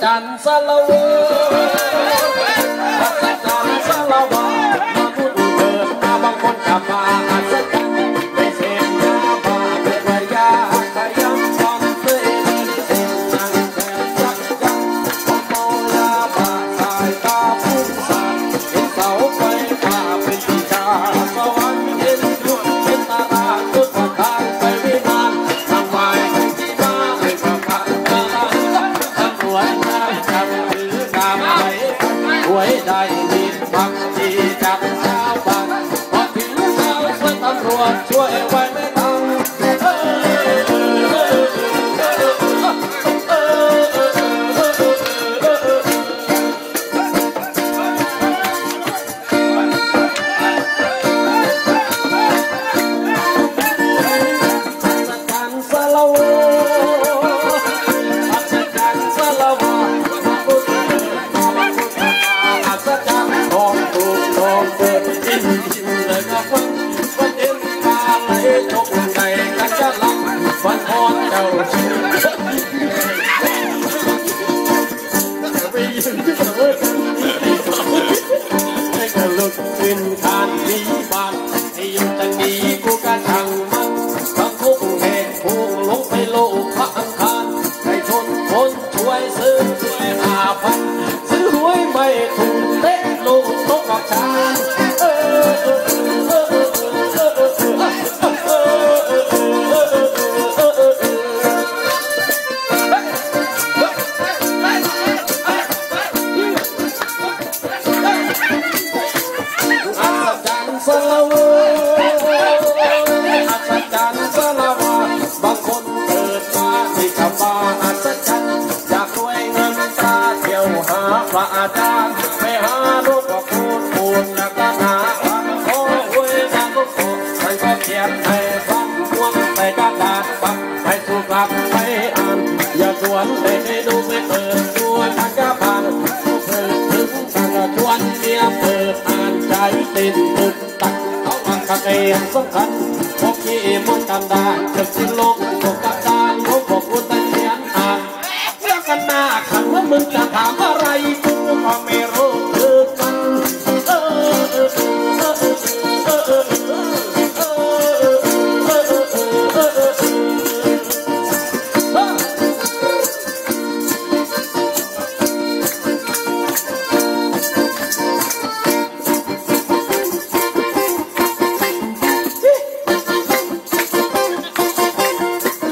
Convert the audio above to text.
chẳng xa lâu. ได้ดีบางทีจากชาวบ้านพอถึงเช้าช่วยตำรวจช่วยไว้ไม่ ฟันอ่อนเจ้าชื่อไปยืนที่ตะเวนให้กระลุกขึ้นคานมีบางให้อยู่จะห สลาวอัศจรรย์สลาวบางคนเกิดมาที่ชาวบ้าอัศจรรย์อยากรวยเงินตาเที่ยวหาพระอาจารย์ไปหาลูกก็คูณคูณแล้วก็หาฟังโอ้หวยบางก็โกมันก็เขียนให้ฟังพวงใส่กระดาษปักให้สุกลับไปอ่านอย่าสวนไปให้ดูไปเปิดชวนทางกระพังเปิดถึงกันละชวนเมียเปิดอ่านใจติดตึก เขามาขัดเองสำคัญพวกที่มันกันดานจะสิ้นโลกตกกันดานพวกพวกกูตั้งเสียงอ่านเรื่องกันหน้าขันว่ามึงจะถามอะไรกูก็ไม่รู้